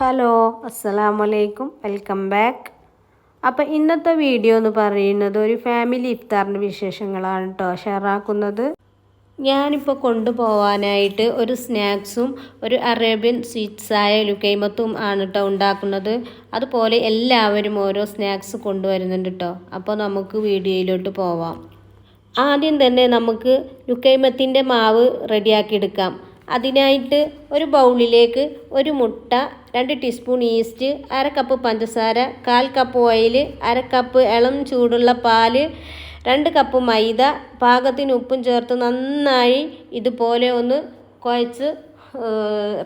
Hello അസ്സലാമു അലൈക്കും welcome back. അപ്പോൾ ഇന്നത്തെ വീഡിയോ എന്ന് പറയുന്നത് ഒരു ഫാമിലി ഇഫ്താറിന്റെ വിശേഷങ്ങളാണ് കേട്ടോ ഷെയറാക്കുന്നത് ഞാനിപ്പോൾ കൊണ്ടുപോകാനായിട്ട് ഒരു സ്നാക്സും ഒരു അറേബ്യൻ സ്വീറ്റ്സായ ലുക്കൈമത്തും ആണ് കേട്ടോ ഉണ്ടാക്കുന്നത്. അതുപോലെ എല്ലാവരും ഓരോ സ്നാക്സ് കൊണ്ടുവരുന്നുണ്ട് കേട്ടോ അപ്പോൾ നമുക്ക് വീഡിയോയിലോട്ട് പോവാം. ആദ്യം തന്നെ നമുക്ക് ലുക്കൈമത്തിന്റെ മാവ് റെഡിയാക്കി എടുക്കാം. അതിനായിട്ട് ഒരു ബൗളിലേക്ക് ഒരു മുട്ട രണ്ട് ടീസ്പൂൺ ഈസ്റ്റ് അര കപ്പ് പഞ്ചസാര കാൽ കപ്പ് ഓയിൽ അര കപ്പ് ഇളം ചൂടുള്ള പാൽ രണ്ട് കപ്പ് മൈദ പാകത്തിന് ഉപ്പും ചേർത്ത് നന്നായി ഇതുപോലെ ഒന്ന് കുഴച്ച്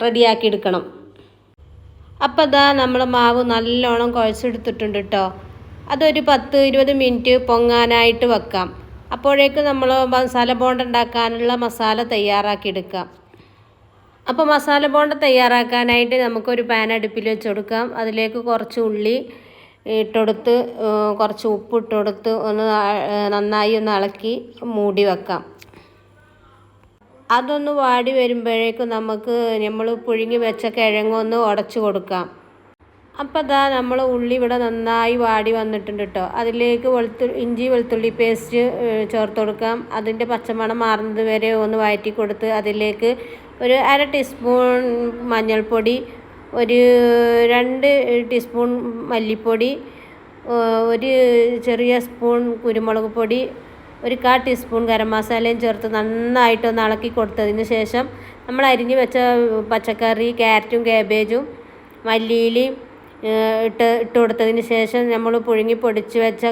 റെഡിയാക്കി എടുക്കണം. അപ്പോൾ ഇതാ നമ്മൾ മാവ് നല്ലോണം കുഴച്ചെടുത്തിട്ടുണ്ട് കേട്ടോ അതൊരു പത്ത് ഇരുപത് മിനിറ്റ് പൊങ്ങാനായിട്ട് വെക്കാം. അപ്പോഴേക്ക് നമ്മൾ മസാല ബോണ്ട് ഉണ്ടാക്കാനുള്ള മസാല തയ്യാറാക്കി എടുക്കാം. അപ്പോൾ മസാല ബോണ്ട തയ്യാറാക്കാനായിട്ട് നമുക്കൊരു പാൻ അടുപ്പിൽ വെച്ച് കൊടുക്കാം അതിലേക്ക് കുറച്ച് ഉള്ളി ഇട്ടെടുത്ത് കുറച്ച് ഉപ്പ് ഇട്ടെടുത്ത് ഒന്ന് നന്നായി ഒന്ന് ഇളക്കി മൂടി വെക്കാം. അതൊന്ന് വാടി വരുമ്പോഴേക്കും നമുക്ക് നമ്മൾ പുഴുങ്ങി വെച്ച കിഴങ്ങൊന്ന് ഉടച്ചു കൊടുക്കാം. അപ്പോൾ അതാ നമ്മൾ ഉള്ളി ഇവിടെ നന്നായി വാടി വന്നിട്ടുണ്ട് കേട്ടോ അതിലേക്ക് വെളുത്തു ഇഞ്ചി വെളുത്തുള്ളി പേസ്റ്റ് ചേർത്ത് കൊടുക്കാം അതിന്റെ പച്ചമണം മാറുന്നത് വരെ ഒന്ന് വഴറ്റി കൊടുത്ത് അതിലേക്ക് ഒരു അര ടീസ്പൂൺ മഞ്ഞൾപ്പൊടി ഒരു രണ്ട് ടീസ്പൂൺ മല്ലിപ്പൊടി ഒരു ചെറിയ സ്പൂൺ കുരുമുളക് പൊടി ഒരു കാ ടീസ്പൂൺ ഗരം മസാലയും ചേർത്ത് നന്നായിട്ടൊന്ന് ഇളക്കി കൊടുത്തതിന് ശേഷം നമ്മൾ അരിഞ്ഞ് വെച്ച പച്ചക്കറി ക്യാരറ്റും കാബേജും മല്ലിയിലയും ഇട്ട് ഇട്ട് കൊടുത്തതിന് ശേഷം നമ്മൾ പുഴുങ്ങി പൊടിച്ച് വെച്ച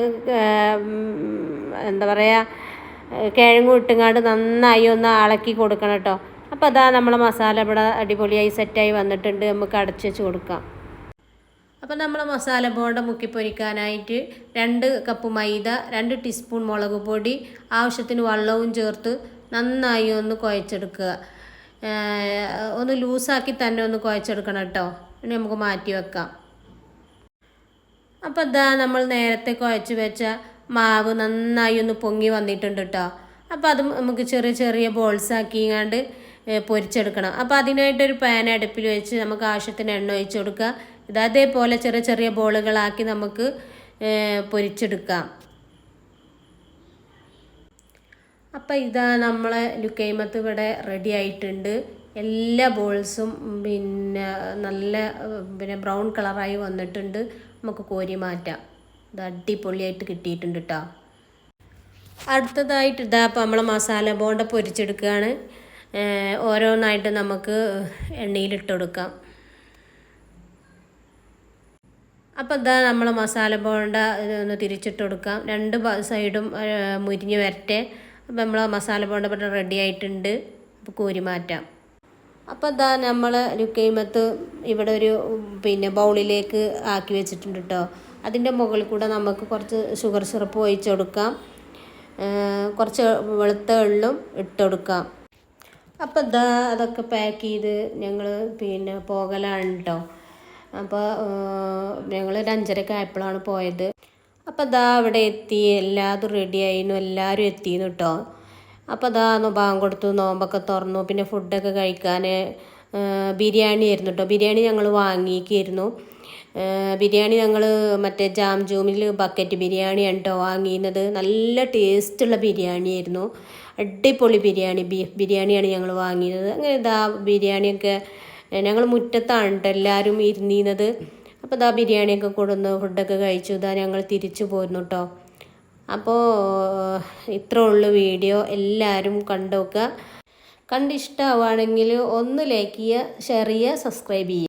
എന്താ പറയുക കിഴങ്ങും ഇട്ടുങ്ങാണ്ട് നന്നായി ഒന്ന് ഇളക്കി കൊടുക്കണം കേട്ടോ. അപ്പോൾ അതാ നമ്മളെ മസാല ഇവിടെ അടിപൊളിയായി സെറ്റായി വന്നിട്ടുണ്ട്. നമുക്ക് അടച്ച് വെച്ച് കൊടുക്കാം. അപ്പോൾ നമ്മൾ മസാല ബോണ്ട മുക്കി പൊരിക്കാനായിട്ട് രണ്ട് കപ്പ് മൈദ രണ്ട് ടീസ്പൂൺ മുളക് പൊടി ആവശ്യത്തിന് വെള്ളവും ചേർത്ത് നന്നായി ഒന്ന് കുഴച്ചെടുക്കുക. ഒന്ന് ലൂസാക്കി തന്നെ ഒന്ന് കുഴച്ചെടുക്കണം കേട്ടോ. ഇനി നമുക്ക് മാറ്റി വെക്കാം. അപ്പോൾ ഇതാ നമ്മൾ നേരത്തെ കുഴച്ച് വെച്ച മാവ് നന്നായി ഒന്ന് പൊങ്ങി വന്നിട്ടുണ്ട് കേട്ടോ. അപ്പോൾ അത് നമുക്ക് ചെറിയ ചെറിയ ബോൾസ് ആക്കിങ്ങാണ്ട് പൊരിച്ചെടുക്കണം. അപ്പോൾ അതിനായിട്ടൊരു പാൻ അടുപ്പിൽ വെച്ച് നമുക്ക് ആവശ്യത്തിന് എണ്ണ ഒഴിച്ച് കൊടുക്കുക. ഇത് അതേപോലെ ചെറിയ ചെറിയ ബോളുകളാക്കി നമുക്ക് പൊരിച്ചെടുക്കാം. അപ്പോൾ ഇതാ നമ്മളെ ലുക്കൈമത്ത് ഇവിടെ റെഡി ആയിട്ടുണ്ട്. എല്ലാ ബോൾസും പിന്നെ നല്ല പിന്നെ ബ്രൗൺ കളറായി വന്നിട്ടുണ്ട്. നമുക്ക് കോരി മാറ്റാം. ഇത് അടിപൊളിയായിട്ട് കിട്ടിയിട്ടുണ്ട് കേട്ടോ അടുത്തതായിട്ട് ഇതാ അപ്പോൾ നമ്മൾ മസാല ബോണ്ട പൊരിച്ചെടുക്കുകയാണ്. ഓരോന്നായിട്ട് നമുക്ക് എണ്ണയിലിട്ട് കൊടുക്കാം. അപ്പോൾ ഇതാ നമ്മൾ മസാല ബോണ്ട ഒന്ന് തിരിച്ചിട്ട് കൊടുക്കാം. രണ്ട് സൈഡും മുരിഞ്ഞ് വരട്ടെ. അപ്പോൾ നമ്മൾ മസാല ബോണ്ട ഇവിടെ റെഡി ആയിട്ടുണ്ട്. അപ്പോൾ കോരി മാറ്റാം. അപ്പോൾ ഇതാ നമ്മൾ ലുക്കൈമത്ത് ഇവിടെ ഒരു പിന്നെ ബൗളിലേക്ക് ആക്കി വെച്ചിട്ടുണ്ട് കേട്ടോ അതിന്റെ മുകളിൽ കൂടെ നമുക്ക് കുറച്ച് ഷുഗർ സിറപ്പ് ഒഴിച്ചു കൊടുക്കാം. കുറച്ച് വെളുത്ത എള്ളും ഇട്ട് കൊടുക്കാം. അപ്പോൾ ഇതാ അതൊക്കെ പാക്ക് ചെയ്ത് ഞങ്ങൾ പിന്നെ പോകലാണ് കേട്ടോ അപ്പോൾ ഞങ്ങൾ ഒരു അഞ്ചരക്ക് ആയപ്പോഴാണ് പോയത്. അപ്പോൾ ഇതാ അവിടെ എത്തി എല്ലാതും റെഡി ആയിരുന്നു എല്ലാവരും എത്തിയിരുന്നു കേട്ടോ അപ്പോൾ അതാ ബാങ്ക് കൊടുത്തു നോമ്പൊക്കെ തുറന്നു പിന്നെ ഫുഡൊക്കെ കഴിക്കാൻ ബിരിയാണി ആയിരുന്നു കേട്ടോ ബിരിയാണി ഞങ്ങൾ വാങ്ങിക്കായിരുന്നു ബിരിയാണി ഞങ്ങൾ മറ്റേ ജാം ജൂമിൽ ബക്കറ്റ് ബിരിയാണിയാണ് കേട്ടോ വാങ്ങിയിരുന്നത്. നല്ല ടേസ്റ്റുള്ള ബിരിയാണി ആയിരുന്നു അടിപൊളി ബിരിയാണി ബീഫ് ബിരിയാണിയാണ് ഞങ്ങൾ വാങ്ങിയത് അങ്ങനെ ഇതാ ബിരിയാണിയൊക്കെ ഞങ്ങൾ മുറ്റത്താണ് കേട്ടോ എല്ലാവരും ഇരുന്നിരുന്നത് അപ്പോൾ ഇതാ ബിരിയാണിയൊക്കെ കൊടുന്ന് ഫുഡൊക്കെ കഴിച്ചു. ഇതാ ഞങ്ങൾ തിരിച്ചു പോരുന്നു കേട്ടോ അപ്പോൾ ഇത്ര ഉള്ളു വീഡിയോ. എല്ലാവരും കണ്ടു നോക്കുക കണ്ടിഷ്ടമാവുകയാണെങ്കിൽ ഒന്ന് ലൈക്ക് ചെയ്യുക ഷെയർ ചെയ്യുക സബ്സ്ക്രൈബ് ചെയ്യുക.